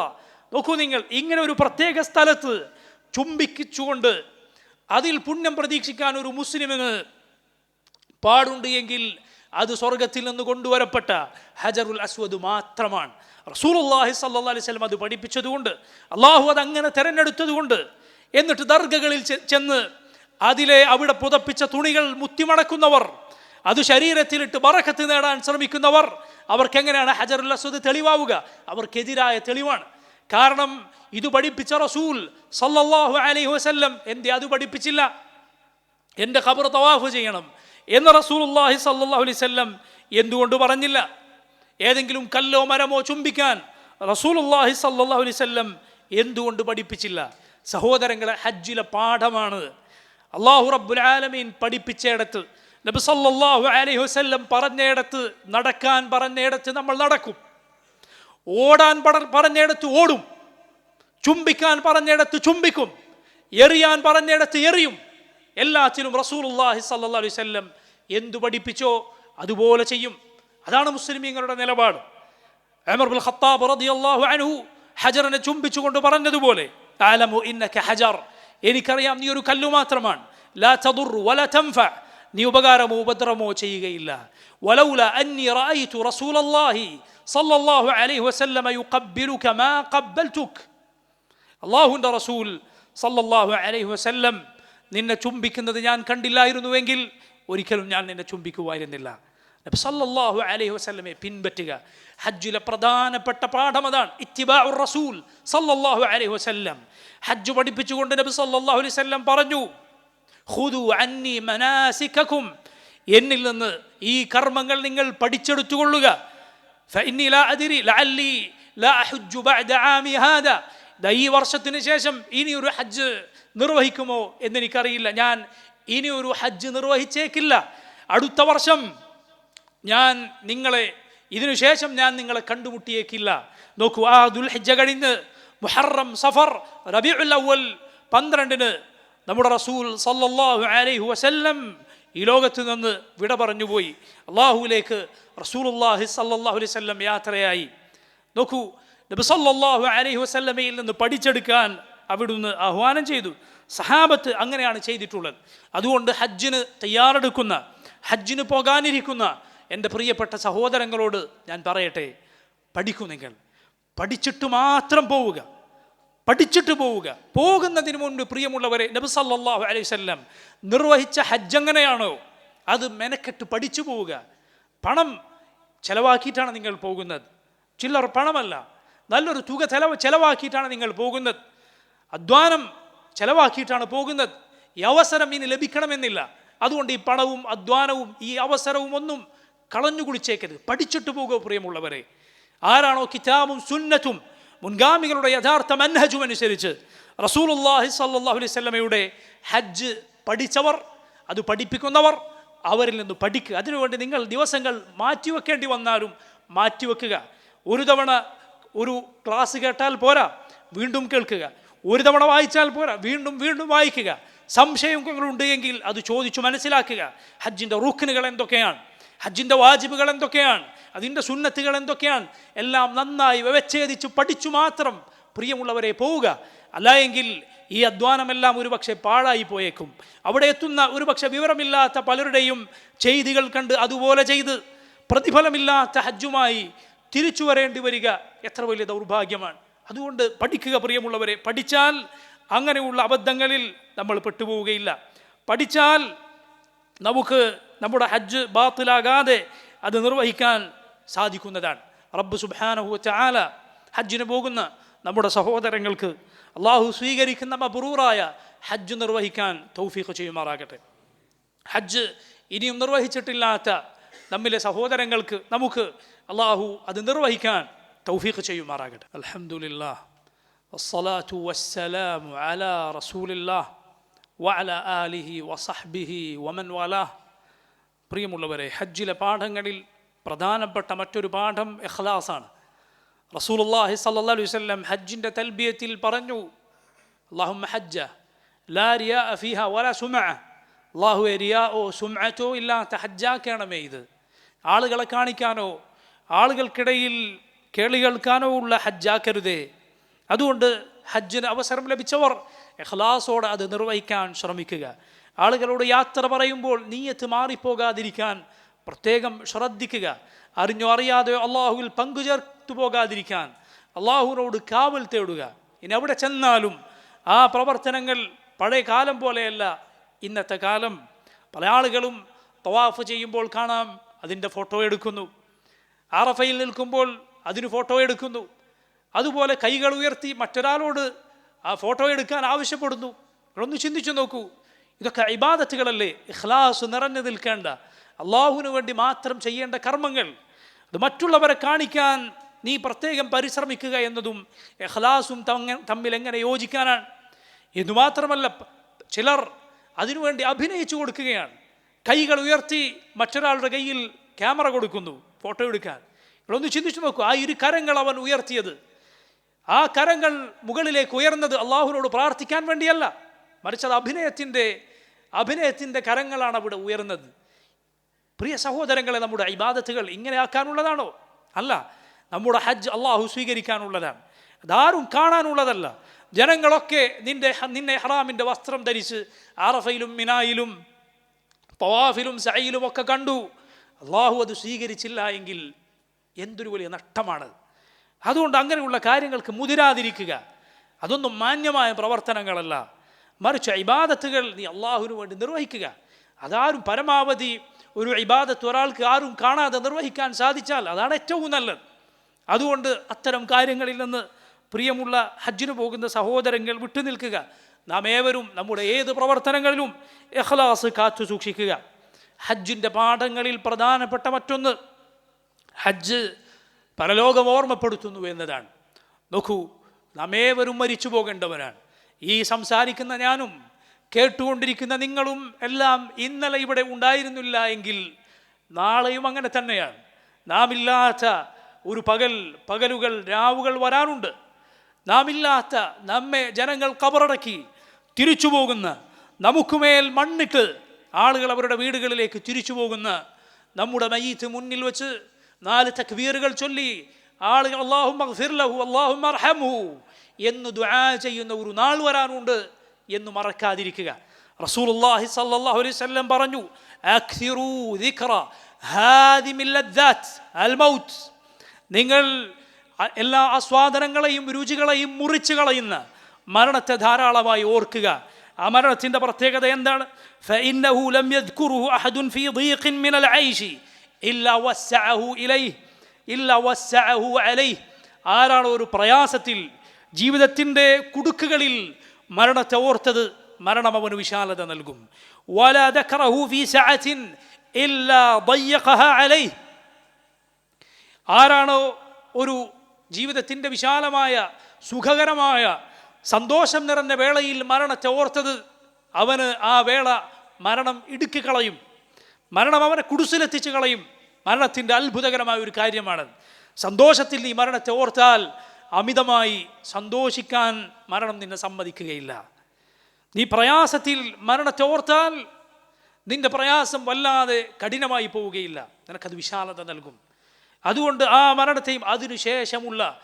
നോക്കൂ നിങ്ങൾ ഇങ്ങനെ ഒരു പ്രത്യേക സ്ഥലത്ത് ചുംബിക്കിച്ചുകൊണ്ട് അതിൽ പുണ്യം പ്രതീക്ഷിക്കാൻ ഒരു മുസ്ലിമിന് പാടുണ്ട് എങ്കിൽ അത് സ്വർഗത്തിൽ നിന്ന് കൊണ്ടുവരപ്പെട്ട ഹജറുൽ അസ്വദ് മാത്രമാണ്. റസൂലുള്ളാഹി സല്ലല്ലാഹു അലൈഹി വസല്ലം അത് പഠിപ്പിച്ചതുകൊണ്ട് അള്ളാഹു അത് അങ്ങനെ തിരഞ്ഞെടുത്തതുകൊണ്ട് എന്നിട്ട് ദർഗകളിൽ ചെന്ന് അതിലെ അവിടെ പുതപ്പിച്ച തുണികൾ മുത്തിമടക്കുന്നവർ അത് ശരീരത്തിലിട്ട് ബറക്കത്ത് നേടാൻ ശ്രമിക്കുന്നവർ അവർക്ക് എങ്ങനെയാണ് ഹജറുൽ അസ്വദ് തെളിവാവുക? അവർക്കെതിരായ തെളിവാണ്. കാരണം ഇത് പഠിപ്പിച്ച റസൂൽ സല്ലല്ലാഹു അലൈഹി വസല്ലം എന്തേ അത് പഠിപ്പിച്ചില്ല. എന്റെ ഖബർ തവാഫ് ചെയ്യണം. എന്ന് റസൂലുള്ളാഹി സല്ലല്ലാഹു അലൈഹി വസല്ലം എന്തുകൊണ്ട് പറഞ്ഞില്ല? ഏതെങ്കിലും കല്ലോ മരമോ ചുംബിക്കാൻ റസൂലുള്ളാഹി സല്ലല്ലാഹു അലൈഹി വസല്ലം എന്തുകൊണ്ട് പഠിപ്പിച്ചില്ല? സഹോദരങ്ങളെ ഹജ്ജിലെ പാഠമാണ്. അള്ളാഹു റബ്ബുൽ ആലമീൻ പഠിപ്പിച്ചയിടത്ത് നബി സല്ലല്ലാഹു അലൈഹി വസല്ലം പറഞ്ഞയിടത്ത് നടക്കാൻ പറഞ്ഞയിടത്ത് നമ്മൾ നടക്കും. ഓടാൻ പട- പറഞ്ഞയിടത്ത് ഓടും. ചുംബിക്കാൻ പറഞ്ഞയിടത്ത് ചുംബിക്കും. എറിയാൻ പറഞ്ഞയിടത്ത് എറിയും. എല്ലാത്തിനും റസൂലുള്ളാഹി സല്ലല്ലാഹു അലൈഹി വസല്ലം എന്തു പഠിപ്പിച്ചോ അതുപോലെ ചെയ്യും. അതാണ് മുസ്ലിമീങ്ങളുടെ നിലപാട്. ഉമർ ബിൻ ഖത്താബ് റളിയല്ലാഹു അൻഹു ഹജറിനെ ചുംബിച്ചുകൊണ്ട് പറഞ്ഞതുപോലെ ആലമു ഇന്നക ഹജർ. എനിക്കറിയാം നീ ഒരു കല്ലു മാത്രമാണ്. ലാ തദുർ വലാ തൻഫ. നീ ഉപകാരമോ ഉപദ്രവമോ ചെയ്യുകയില്ല. വലൗല അന്നി റഅയ്തു റസൂലല്ലാഹി സല്ലല്ലാഹു അലൈഹി വസല്ലമ യുഖബ്ബിലുക മാ ഖബ്ബൽതുക. അള്ളാഹുവിന്റെ റസൂൽ സല്ലല്ലാഹു അലൈഹി വസല്ലം നിന്നെ ചുംബിക്കുന്നത് ഞാൻ കണ്ടില്ലായിരുന്നുവെങ്കിൽ ഒരിക്കലും ഞാൻ നിന്നെ ചുംബിക്കുമായിരുന്നില്ല. നബി സല്ലല്ലാഹു അലൈഹി വസല്ലമെ പിൻപറ്റുക. ഹജ്ജിലെ പ്രധാനപ്പെട്ട പാഠം അതാണ്. ഇത്തിബാഉർ റസൂൽ സല്ലല്ലാഹു അലൈഹി വസല്ലം. ഹജ്ജ് പഠിപ്പിച്ചുകൊണ്ട് നബി സല്ലല്ലാഹു അലൈഹി വസല്ലം പറഞ്ഞു ഹുദു അന്നി മനാസിക്കും എന്നിൽ നിന്ന് ഈ കർമ്മങ്ങൾ നിങ്ങൾ പഠിച്ചെടുത്തുകൊള്ളുക. ഈ വർഷത്തിന് ശേഷം ഇനി ഒരു ഹജ്ജ് നിർവഹിക്കുമോ എന്നെനിക്കറിയില്ല. ഞാൻ ഇനി ഒരു ഹജ്ജ് നിർവഹിച്ചേക്കില്ല. അടുത്ത വർഷം ഞാൻ നിങ്ങളെ ഇതിനുശേഷം ഞാൻ നിങ്ങളെ കണ്ടുമുട്ടിയേക്കില്ല. നോക്കൂ ആ ദുൽഹജ്ജ കഴിഞ്ഞ് മുഹറം സഫർ റബിഉൽ അവൽ പന്ത്രണ്ടിന് നമ്മുടെ റസൂൽ സല്ലല്ലാഹു അലൈഹി വസല്ലം ഈ ലോകത്ത് നിന്ന് വിട പറഞ്ഞുപോയി. അള്ളാഹുവിലേക്ക് റസൂലുള്ളാഹി സല്ലല്ലാഹു അലൈഹി വസല്ലം യാത്രയായി. നോക്കൂ നബി സല്ലല്ലാഹു അലൈഹി വസല്ലമയിൽ നിന്ന് പഠിച്ചെടുക്കാൻ അവിടുന്ന് ആഹ്വാനം ചെയ്തു. സഹാബത്ത് അങ്ങനെയാണ് ചെയ്തിട്ടുള്ളത്. അതുകൊണ്ട് ഹജ്ജിന് തയ്യാറെടുക്കുന്ന ഹജ്ജിന് പോകാനിരിക്കുന്ന എന്റെ പ്രിയപ്പെട്ട സഹോദരങ്ങളോട് ഞാൻ പറയട്ടെ പഠിക്കൂ നിങ്ങൾ. പഠിച്ചിട്ട് മാത്രം പോവുക. പഠിച്ചിട്ട് പോവുക. പോകുന്നതിന് മുൻപ് പ്രിയമുള്ളവരെ നബി അലൈഹി വസല്ലം നിർവഹിച്ച ഹജ്ജ് എങ്ങനെയാണോ അത് മെനക്കെട്ട് പഠിച്ചു പോവുക. പണം ചെലവാക്കിയിട്ടാണ് നിങ്ങൾ പോകുന്നത്. ചില്ലർ പണമല്ല. നല്ലൊരു തുക ചെലവ് ചെലവാക്കിയിട്ടാണ് നിങ്ങൾ പോകുന്നത്. അധ്വാനം ചെലവാക്കിയിട്ടാണ് പോകുന്നത്. ഈ അവസരം ഇനി ലഭിക്കണമെന്നില്ല. അതുകൊണ്ട് ഈ പണവും അധ്വാനവും ഈ അവസരവും ഒന്നും കളഞ്ഞു കുളിച്ചേക്കരുത് പഠിച്ചിട്ട് പോകുക പ്രിയമുള്ളവരെ. ആരാണോ കിതാബും സുന്നത്തും മുൻഗാമികളുടെ യഥാർത്ഥ മൻഹജും അനുസരിച്ച് റസൂലുള്ളാഹി സല്ലാഹു അലൈഹി വസല്ലമയുടെ ഹജ്ജ് പഠിച്ചവർ അത് പഠിപ്പിക്കുന്നവർ അവരിൽ നിന്ന് പഠിക്കുക. അതിനുവേണ്ടി നിങ്ങൾ ദിവസങ്ങൾ മാറ്റിവെക്കേണ്ടി വന്നാലും മാറ്റിവെക്കുക. ഒരു തവണ ഒരു ക്ലാസ് കേട്ടാൽ പോരാ വീണ്ടും കേൾക്കുക. ഒരു തവണ വായിച്ചാൽ പോരാ വീണ്ടും വീണ്ടും വായിക്കുക. സംശയങ്ങളുണ്ട് എങ്കിൽ അത് ചോദിച്ചു മനസ്സിലാക്കുക. ഹജ്ജിന്റെ റൂഖിനുകൾ എന്തൊക്കെയാണ്? ഹജ്ജിന്റെ വാജിബുകൾ എന്തൊക്കെയാണ്? അതിന്റെ സുന്നത്തുകൾ എന്തൊക്കെയാണ്? എല്ലാം നന്നായി വ്യവച്ഛേദിച്ച് പഠിച്ചു മാത്രം പ്രിയമുള്ളവരെ പോവുക. അല്ല എങ്കിൽ ഈ അധ്വാനമെല്ലാം ഒരുപക്ഷെ പാഴായി പോയേക്കും. അവിടെ എത്തുന്ന ഒരുപക്ഷെ വിവരമില്ലാത്ത പലരുടെയും ചെയ്തികൾ കണ്ട് അതുപോലെ ചെയ്ത് പ്രതിഫലമില്ലാത്ത ഹജ്ജുമായി തിരിച്ചു വരേണ്ടി വരിക എത്ര വലിയ ദൗർഭാഗ്യമാണ്. അതുകൊണ്ട് പഠിക്കുക പ്രിയമുള്ളവരെ പഠിച്ചാൽ അങ്ങനെയുള്ള അബദ്ധങ്ങളിൽ നമ്മൾ പെട്ടുപോവുകയില്ല. പഠിച്ചാൽ നമുക്ക് നമ്മുടെ ഹജ്ജ് ബാത്തിലാകാതെ അത് നിർവഹിക്കാൻ സാധിക്കുന്നതാണ്. റബ്ബ് സുബാനഹു ചാല ഹജ്ജിന് പോകുന്ന നമ്മുടെ സഹോദരങ്ങൾക്ക് അള്ളാഹു സ്വീകരിക്കുന്ന മബ്രൂറായ ഹജ്ജ് നിർവഹിക്കാൻ തൗഫീഖ് ചെയ്യുമാറാകട്ടെ. ഹജ്ജ് ഇനിയും നിർവഹിച്ചിട്ടില്ലാത്ത നമ്മിലെ സഹോദരങ്ങൾക്ക് നമുക്ക് അള്ളാഹു അത് നിർവഹിക്കാൻ തൗഫീഖ് ചെയ്യുമാറാകട്ടെ. അൽഹംദുലില്ലാ. വസ്സലാത്തു വസ്സലാമു അലാ റസൂലില്ലാഹ് വഅല ആലിഹി വസഹ്ബിഹി വമൻ വലാഹ് പ്രിയമുള്ളവരെ ഹജ്ജിലെ പാഠങ്ങളിൽ പ്രധാനപ്പെട്ട മറ്റൊരു പാഠം ഇഖ്ലാസാണ്. റസൂലുള്ളാഹി സല്ലല്ലാഹു അലൈഹി വസല്ലം ഹജ്ജിന്റെ തൽബിയത്തിൽ പറഞ്ഞു അല്ലാഹുമ്മ ഹജ്ജ ലാ റിയാ ഫീഹ വലാ സുമഅ അള്ളാഹു ഓ സുംഅത്തോ ഇല്ലാത്ത ഹജ്ജാക്കണമേ ഇത്. ആളുകളെ കാണിക്കാനോ ആളുകൾക്കിടയിൽ കേളി കേൾക്കാനോ ഉള്ള ഹജ്ജാക്കരുതേ. അതുകൊണ്ട് ഹജ്ജിന് അവസരം ലഭിച്ചവർ എഖ്ലാസോടെ അത് നിർവഹിക്കാൻ ശ്രമിക്കുക. ആളുകളോട് യാത്ര പറയുമ്പോൾ നീയത്ത് മാറിപ്പോകാതിരിക്കാൻ പ്രത്യേകം ശ്രദ്ധിക്കുക. അറിഞ്ഞോ അറിയാതെയോ അള്ളാഹുവിൽ പങ്കുചേർത്തു പോകാതിരിക്കാൻ അള്ളാഹുവിനോട് കാവൽ തേടുക. ഇനി എവിടെ ചെന്നാലും ആ പ്രവർത്തനങ്ങൾ പഴയ കാലം പോലെയല്ല ഇന്നത്തെ കാലം. പല ആളുകളും തവാഫ് ചെയ്യുമ്പോൾ കാണാം അതിന്റെ ഫോട്ടോ എടുക്കുന്നു. ആറഫയിൽ നിൽക്കുമ്പോൾ അതിന് ഫോട്ടോ എടുക്കുന്നു. അതുപോലെ കൈകൾ ഉയർത്തി മറ്റൊരാളോട് ആ ഫോട്ടോ എടുക്കാൻ ആവശ്യപ്പെടുന്നു. ഒന്ന് ചിന്തിച്ചു നോക്കൂ. ഇതൊക്കെ ഇബാദത്തുകളല്ലേ? ഇഖ്ലാസ് നിറഞ്ഞു നിൽക്കേണ്ട. അള്ളാഹുവിന് വേണ്ടി മാത്രം ചെയ്യേണ്ട കർമ്മങ്ങൾ. അത് മറ്റുള്ളവരെ കാണിക്കാൻ നീ പ്രത്യേകം പരിശ്രമിക്കുക എന്നതും എഹ്ലാസും തങ്ങ- തമ്മിൽ എങ്ങനെ യോജിക്കാനാണ്? എന്നു മാത്രമല്ല ചിലർ അതിനുവേണ്ടി അഭിനയിച്ചു കൊടുക്കുകയാണ്. കൈകൾ ഉയർത്തി മറ്റൊരാളുടെ കയ്യിൽ ക്യാമറ കൊടുക്കുന്നു ഫോട്ടോ എടുക്കാൻ. ഇതൊന്ന് ചിന്തിച്ചു നോക്കൂ ആ ഇരു കരങ്ങൾ അവൻ ഉയർത്തിയത്. ആ കരങ്ങൾ മുകളിലേക്ക് ഉയർന്നത് അള്ളാഹുവിനോട് പ്രാർത്ഥിക്കാൻ വേണ്ടിയല്ല. മറിച്ച് അത് അഭിനയത്തിന്റെ അഭിനയത്തിന്റെ കരങ്ങളാണ് അവിടെ ഉയർന്നത്. പ്രിയ സഹോദരങ്ങളെ നമ്മുടെ ഇബാദത്തുകൾ ഇങ്ങനെ ആക്കാനുള്ളതാണോ അല്ല നമ്മുടെ ഹജ്ജ് അള്ളാഹു സ്വീകരിക്കാനുള്ളതാണ്. അതാരും കാണാനുള്ളതല്ല. ജനങ്ങളൊക്കെ നിന്റെ നിന്നെ ഹറാമിന്റെ വസ്ത്രം ധരിച്ച് ആറഫയിലും മിനായിലും പവാഫിലും സൈയിലും ഒക്കെ കണ്ടു. അള്ളാഹു അത് സ്വീകരിച്ചില്ല എങ്കിൽ എന്തൊരു വലിയ നഷ്ടമാണ്. അതുകൊണ്ട് അങ്ങനെയുള്ള കാര്യങ്ങൾക്ക് മുതിരാതിരിക്കുക. അതൊന്നും മാന്യമായ പ്രവർത്തനങ്ങളല്ല. മറിച്ച് ഇബാദത്തുകൾ നീ അള്ളാഹുവിന് വേണ്ടി നിർവഹിക്കുക. അതാരും പരമാവധി ഒരു ഇബാദത്ത് ഒരാൾക്ക് ആരും കാണാതെ നിർവഹിക്കാൻ സാധിച്ചാൽ അതാണ് ഏറ്റവും നല്ലത്. അതുകൊണ്ട് അത്തരം കാര്യങ്ങളിൽ നിന്ന് പ്രിയമുള്ള ഹജ്ജിന് പോകുന്ന സഹോദരങ്ങൾ വിട്ടുനിൽക്കുക നാം ഏവരും നമ്മുടെ ഏത് പ്രവർത്തനങ്ങളിലും എഹ്ലാസ് കാത്തു സൂക്ഷിക്കുക. ഹജ്ജിന്റെ പാഠങ്ങളിൽ പ്രധാനപ്പെട്ട മറ്റൊന്ന് ഹജ്ജ് പരലോകം ഓർമ്മപ്പെടുത്തുന്നു എന്നതാണ്. നോക്കൂ നാം ഏവരും മരിച്ചു പോകേണ്ടവരാണ്. ഈ സംസാരിക്കുന്ന ഞാനും കേട്ടുകൊണ്ടിരിക്കുന്ന നിങ്ങളും എല്ലാം ഇന്നലെ ഇവിടെ ഉണ്ടായിരുന്നില്ല എങ്കിൽ നാളെയും അങ്ങനെ തന്നെയാണ്. നാം ഇല്ലാത്ത ഒരു പകൽ പകലുകൾ രാവുകൾ വരാനുണ്ട് നാം ഇല്ലാത്ത നമ്മെ ജനങ്ങൾ കബറടക്കി തിരിച്ചു പോകുന്ന നമുക്കുമേൽ മണ്ണിട്ട് ആളുകൾ അവരുടെ വീടുകളിലേക്ക് തിരിച്ചു പോകുന്ന നമ്മുടെ മയ്യത്ത് മുന്നിൽ വെച്ച് നാല് തക്വീറുകൾ ചൊല്ലി ആളുകൾ അള്ളാഹു അള്ളാഹു എന്ന് ദുആ ചെയ്യുന്ന ഒരു നാൾ വരാനുണ്ട് എന്ന് മറക്കാതിരിക്കുക. റസൂലുള്ളാഹി സല്ലല്ലാഹു അലൈഹി വസല്ലം പറഞ്ഞു ദിക്റ അൽ മൗത്ത്. നിങ്ങൾ എല്ലാ ആസ്വാദനങ്ങളെയും രുചികളെയും മുറിച്ചു കളയുന്ന മരണത്തെ ധാരാളമായി ഓർക്കുക. ആ മരണത്തിന്റെ പ്രത്യേകത എന്താണ്? ആരാണോ ഒരു പ്രയാസത്തിൽ ജീവിതത്തിന്റെ കുടുക്കുകളിൽ മരണത്തെ ഓർത്തത് മരണം അവന് വിശാലത നൽകും. ആരാണോ ഒരു ജീവിതത്തിന്റെ വിശാലമായ സുഖകരമായ സന്തോഷം നിറഞ്ഞ വേളയിൽ മരണത്തെ ഓർത്തത് അവന് ആ വേള മരണം ഇടുക്കി കളയും. മരണം അവനെ കുടുസിലെത്തിച്ച് കളയും. മരണത്തിന്റെ അത്ഭുതകരമായ ഒരു കാര്യമാണ്. സന്തോഷത്തിൽ നീ മരണത്തെ ഓർത്താൽ അമിതമായി സന്തോഷിക്കാൻ മരണം നിന്നെ സമ്മതിക്കുകയില്ല. നീ പ്രയാസത്തിൽ മരണത്തെ ഓർത്താൽ നിന്റെ പ്രയാസം വല്ലാതെ കഠിനമായി പോവുകയില്ല. നിനക്കത് വിശാലത നൽകും. അതുകൊണ്ട് ആ മരണത്തെയും അതിനുശേഷമുള്ള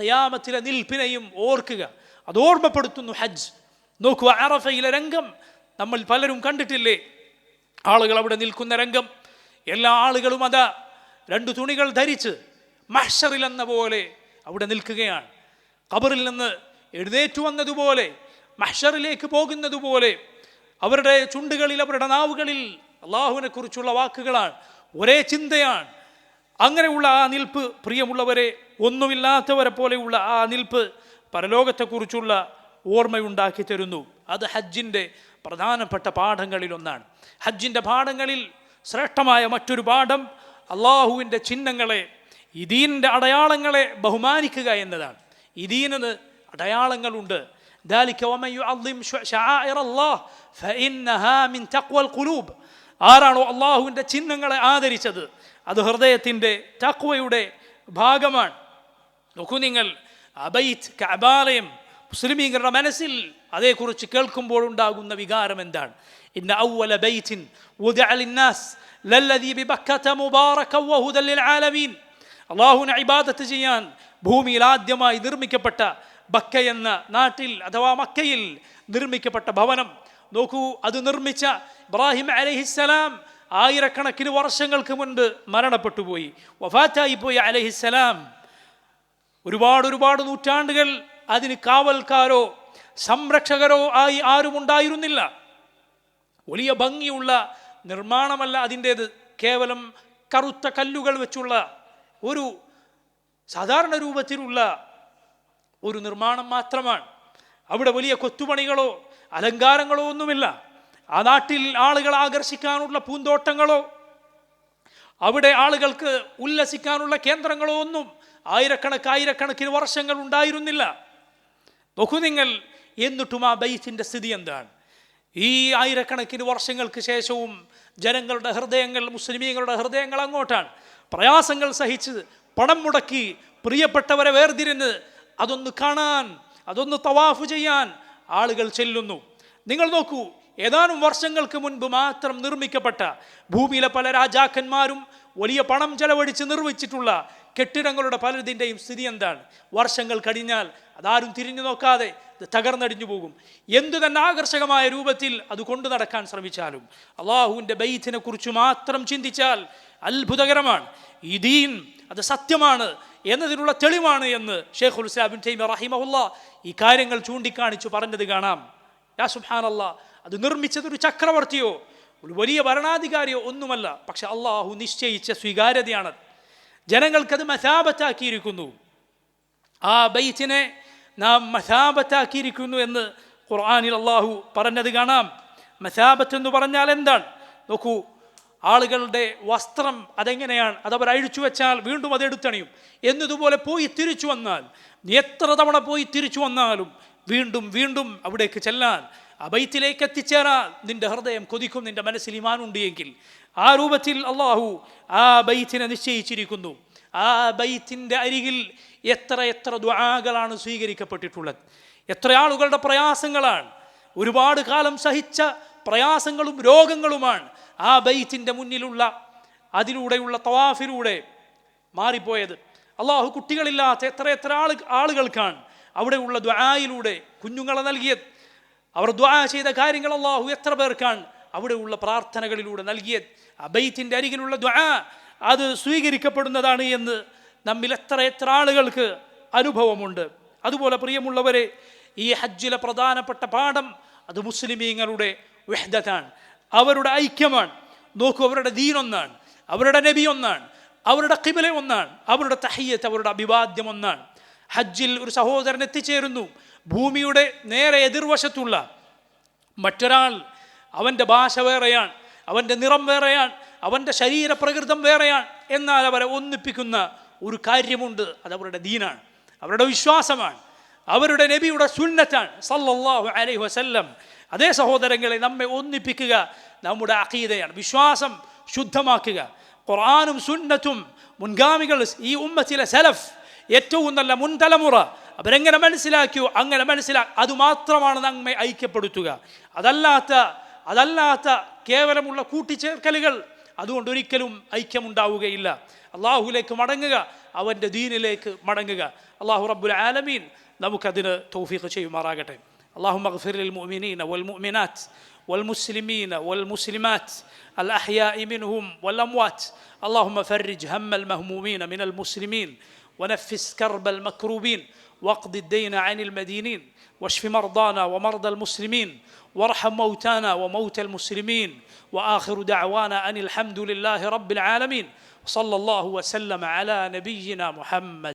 കയാമത്തിലെ നിൽപ്പിനെയും ഓർക്കുക. അത് ഓർമ്മപ്പെടുത്തുന്നു ഹജ്ജ്. നോക്കുക അറഫയിലെ രംഗം നമ്മൾ പലരും കണ്ടിട്ടില്ലേ? ആളുകൾ അവിടെ നിൽക്കുന്ന രംഗം. എല്ലാ ആളുകളും അതാ രണ്ട് തുണികൾ ധരിച്ച് മഹ്ഷറിലെന്ന പോലെ അവിടെ നിൽക്കുകയാണ്. ഖബറിൽ നിന്ന് എഴുന്നേറ്റു വന്നതുപോലെ മഹ്ഷറിലേക്ക് പോകുന്നതുപോലെ അവരുടെ ചുണ്ടുകളിൽ അവരുടെ നാവുകളിൽ അള്ളാഹുവിനെ കുറിച്ചുള്ള വാക്കുകളാണ്. ഒരേ ചിന്തയാണ്. അങ്ങനെയുള്ള ആ നിൽപ്പ് പ്രിയമുള്ളവരെ ഒന്നുമില്ലാത്തവരെ പോലെയുള്ള ആ നിൽപ്പ് പരലോകത്തെക്കുറിച്ചുള്ള ഓർമ്മയുണ്ടാക്കി തരുന്നു. അത് ഹജ്ജിന്റെ പ്രധാനപ്പെട്ട പാഠങ്ങളിലൊന്നാണ്. ഹജ്ജിന്റെ പാഠങ്ങളിൽ ശ്രേഷ്ഠമായ മറ്റൊരു പാഠം അള്ളാഹുവിന്റെ ചിഹ്നങ്ങളെ ഈ ദീനിൻ്റെ അടയാളങ്ങളെ ബഹുമാനിക്കുക എന്നതാണ് ഈ ദീനിന് അടയാളങ്ങളുണ്ട് ذلك ومن يعظم شعائر الله فإنها من تقوى القلوب ആരാണോ അള്ളാഹുവിൻ്റെ ചിഹ്നങ്ങളെ ആദരിച്ചത് അത് ഹൃദയത്തിൻ്റെ തക്വയുടെ ഭാഗമാണ് നോക്കൂ നിങ്ങൾ അബൈത്ത് കബാലയം മുസ്ലിമീങ്ങളുടെ മനസ്സിൽ അതേക്കുറിച്ച് കേൾക്കുമ്പോൾ ഉണ്ടാകുന്ന വികാരം എന്താണ് ഇന്ന ഔവല ബൈത്തിൻ വുദിഅ ലിന്നാസ് ലല്ലദീ ബിബക്കത മുബാറക വഹുദൻ ലിൽആലമീൻ അള്ളാഹുവിനെ ഇബാദത്ത് ചെയ്യാൻ ഭൂമിയിൽ ആദ്യമായി നിർമ്മിക്കപ്പെട്ട ബക്ക എന്ന നാട്ടിൽ അഥവാ മക്കയിൽ നിർമ്മിക്കപ്പെട്ട ഭവനം. നോക്കൂ അത് നിർമ്മിച്ച ഇബ്രാഹിം അലഹിസ്സലാം ആയിരക്കണക്കിന് വർഷങ്ങൾക്ക് മുൻപ് മരണപ്പെട്ടു പോയി വഫാറ്റായി പോയി അലഹിസ്സലാം ഒരുപാട് ഒരുപാട് നൂറ്റാണ്ടുകൾ അതിന് കാവൽക്കാരോ സംരക്ഷകരോ ആയി ആരും ഉണ്ടായിരുന്നില്ല. വലിയ ഭംഗിയുള്ള നിർമ്മാണമല്ല അതിന്റേത്. കേവലം കറുത്ത കല്ലുകൾ വെച്ചുള്ള ഒരു സാധാരണ രൂപത്തിലുള്ള ഒരു നിർമ്മാണം മാത്രമാണ്. അവിടെ വലിയ കൊത്തുപണികളോ അലങ്കാരങ്ങളോ ഒന്നുമില്ല. ആ നാട്ടിൽ ആളുകൾ ആകർഷിക്കാനുള്ള പൂന്തോട്ടങ്ങളോ അവിടെ ആളുകൾക്ക് ഉല്ലസിക്കാനുള്ള കേന്ദ്രങ്ങളോ ഒന്നും ആയിരക്കണക്ക് ആയിരക്കണക്കിന് വർഷങ്ങൾ ഉണ്ടായിരുന്നില്ല. നോക്കൂ നിങ്ങൾ എന്നിട്ടും ആ ബൈത്തിന്റെ സ്ഥിതി എന്താണ്? ഈ ആയിരക്കണക്കിന് വർഷങ്ങൾക്ക് ശേഷവും ജനങ്ങളുടെ ഹൃദയങ്ങൾ മുസ്ലിമീങ്ങളുടെ ഹൃദയങ്ങൾ അങ്ങോട്ടാണ്. പ്രയാസങ്ങൾ സഹിച്ച് പണം മുടക്കി പ്രിയപ്പെട്ടവരെ വേർതിരിഞ്ഞ് അതൊന്ന് കാണാൻ അതൊന്ന് തവാഫ് ചെയ്യാൻ ആളുകൾ ചെല്ലുന്നു. നിങ്ങൾ നോക്കൂ ഏതാനും വർഷങ്ങൾക്ക് മുൻപ് മാത്രം നിർമ്മിക്കപ്പെട്ട ഭൂമിയിലെ പല രാജാക്കന്മാരും വലിയ പണം ചെലവഴിച്ച് നിർമ്മിച്ചിട്ടുള്ള കെട്ടിടങ്ങളുടെ പലതിന്റെയും സ്ഥിതി എന്താണ്? വർഷങ്ങൾ കഴിഞ്ഞാൽ അതാരും തിരിഞ്ഞു നോക്കാതെ തകർന്നടിഞ്ഞു പോകും. എന്തു തന്നെ ആകർഷകമായ രൂപത്തിൽ അത് കൊണ്ടു നടക്കാൻ ശ്രമിച്ചാലും അള്ളാഹുവിന്റെ ബൈത്തിനെ കുറിച്ച് മാത്രം ചിന്തിച്ചാൽ അത്ഭുതകരമാണ്. ഈ അത് സത്യമാണ് എന്നതിനുള്ള തെളിവാണ് എന്ന് ഷെയ്ഖുൽ ഇസ്ലാബിൻ ടൈമ റഹിമഹുല്ല ഈ കാര്യങ്ങൾ ചൂണ്ടിക്കാണിച്ചു പറഞ്ഞത് കാണാം. യാ സുഹാനല്ല അത് നിർമ്മിച്ചത് ഒരു ചക്രവർത്തിയോ ഒരു വലിയ ഭരണാധികാരിയോ ഒന്നുമല്ല പക്ഷെ അള്ളാഹു നിശ്ചയിച്ച സ്വീകാര്യതയാണ്. ജനങ്ങൾക്കത് മസാബത്താക്കിയിരിക്കുന്നു. ആ ബൈത്തിനെ നാം മസാബത്താക്കിയിരിക്കുന്നു എന്ന് ഖുർആാനിൽ അള്ളാഹു പറഞ്ഞത് കാണാം. മസാബത്ത് എന്ന് പറഞ്ഞാൽ എന്താണ്? നോക്കൂ ആളുകളുടെ വസ്ത്രം അതെങ്ങനെയാണ്? അതവർ അഴിച്ചു വെച്ചാൽ വീണ്ടും അത് എടുത്തണിയും. എന്നതുപോലെ പോയി തിരിച്ചു വന്നാൽ എത്ര തവണ പോയി തിരിച്ചു വന്നാലും വീണ്ടും വീണ്ടും അവിടേക്ക് ചെല്ലാൻ അബൈത്തിലേക്ക് ബൈത്തിലേക്ക് എത്തിച്ചേരാൻ നിന്റെ ഹൃദയം കൊതിക്കും നിന്റെ മനസ്സിൽ ഇമാനുണ്ട് എങ്കിൽ. ആ രൂപത്തിൽ അള്ളാഹു ആ ബൈത്തിനെ നിശ്ചയിച്ചിരിക്കുന്നു. ആ ബൈത്തിന്റെ അരികിൽ എത്ര എത്ര ദ്വാകളാണ് സ്വീകരിക്കപ്പെട്ടിട്ടുള്ളത്. എത്ര ആളുകളുടെ പ്രയാസങ്ങളാണ്. ഒരുപാട് കാലം സഹിച്ച പ്രയാസങ്ങളും രോഗങ്ങളുമാണ്. ആ ബൈറ്റിന്റെ മുന്നിലുള്ള അതിലൂടെയുള്ള തവാഫിലൂടെ മാറിപ്പോയത്. അള്ളാഹു കുട്ടികളില്ലാത്ത എത്ര എത്ര ആൾ ആളുകൾക്കാണ് അവിടെയുള്ള ദ്വായിലൂടെ കുഞ്ഞുങ്ങളെ നൽകിയത്. അവർ ദ്വാ ചെയ്ത കാര്യങ്ങൾ അള്ളാഹു എത്ര പേർക്കാണ് അവിടെയുള്ള പ്രാർത്ഥനകളിലൂടെ നൽകിയത്. ആ ബൈത്തിന്റെ അരികിലുള്ള ദ്വാ അത് സ്വീകരിക്കപ്പെടുന്നതാണ് എന്ന് നമ്മിൽ എത്ര എത്ര ആളുകൾക്ക് അനുഭവമുണ്ട്. അതുപോലെ പ്രിയമുള്ളവരെ ഈ ഹജ്ജിലെ പ്രധാനപ്പെട്ട പാഠം അത് മുസ്ലിമീങ്ങളുടെ വെഹ്ദത്താണ് അവരുടെ ഐക്യമാണ്. നോക്കൂ അവരുടെ ദീൻ ഒന്നാണ് അവരുടെ നബി ഒന്നാണ് അവരുടെ കിബില ഒന്നാണ് അവരുടെ തഹയ്യത്ത് അവരുടെ അഭിവാദ്യം ഒന്നാണ്. ഹജ്ജിൽ ഒരു സഹോദരൻ എത്തിച്ചേരുന്നു. ഭൂമിയുടെ നേരെ എതിർവശത്തുള്ള മറ്റൊരാൾ അവന്റെ ഭാഷ വേറെയാണ് അവന്റെ നിറം വേറെയാണ് അവന്റെ ശരീരപ്രകൃതം വേറെയാണ് എന്നാൽ അവരെ ഒന്നിപ്പിക്കുന്ന ഒരു കാര്യമുണ്ട് അത് അവരുടെ ദീനാണ് അവരുടെ വിശ്വാസമാണ് അവരുടെ നബിയുടെ സുന്നത്താണ്. സല്ലല്ലാഹു അലൈഹി വസല്ലം അതേ സഹോദരങ്ങളെ നമ്മെ ഒന്നിപ്പിക്കുക നമ്മുടെ അഖീദയാണ്. വിശ്വാസം ശുദ്ധമാക്കുക. ഖുർആാനും സുന്നത്തും മുൻഗാമികൾ ഈ ഉമ്മത്തിലെ സലഫ് ഏറ്റവും നല്ല മുൻതലമുറ. അവരെങ്ങനെ മനസ്സിലാക്കിയോ? അങ്ങനെ മനസ്സിലാ അതുമാത്രമാണ് നമ്മെ ഐക്യപ്പെടുത്തുക. അതല്ലാത്ത അതല്ലാത്ത കേവലമുള്ള കൂട്ടിച്ചേർക്കലുകൾ അതുകൊണ്ട് ഒരിക്കലും ഐക്യമുണ്ടാവുകയില്ല. അള്ളാഹുലേക്ക് മടങ്ങുക അവന്റെ ദീനിലേക്ക് മടങ്ങുക. അള്ളാഹു റബ്ബുൽ ആലമീൻ നമുക്കതിന് തൗഫീഖ് ചെയ്യുമാറാകട്ടെ. اللهم اغفر للمؤمنين والمؤمنات والمسلمين والمسلمات الأحياء منهم والأموات. اللهم فرج هم المهمومين من المسلمين ونفس كرب المكروبين واقض الدين عن المدينين واشف مرضانا ومرضى المسلمين وارحم موتانا وموتى المسلمين وآخر دعوانا أن الحمد لله رب العالمين. صلى الله وسلم على نبينا محمد.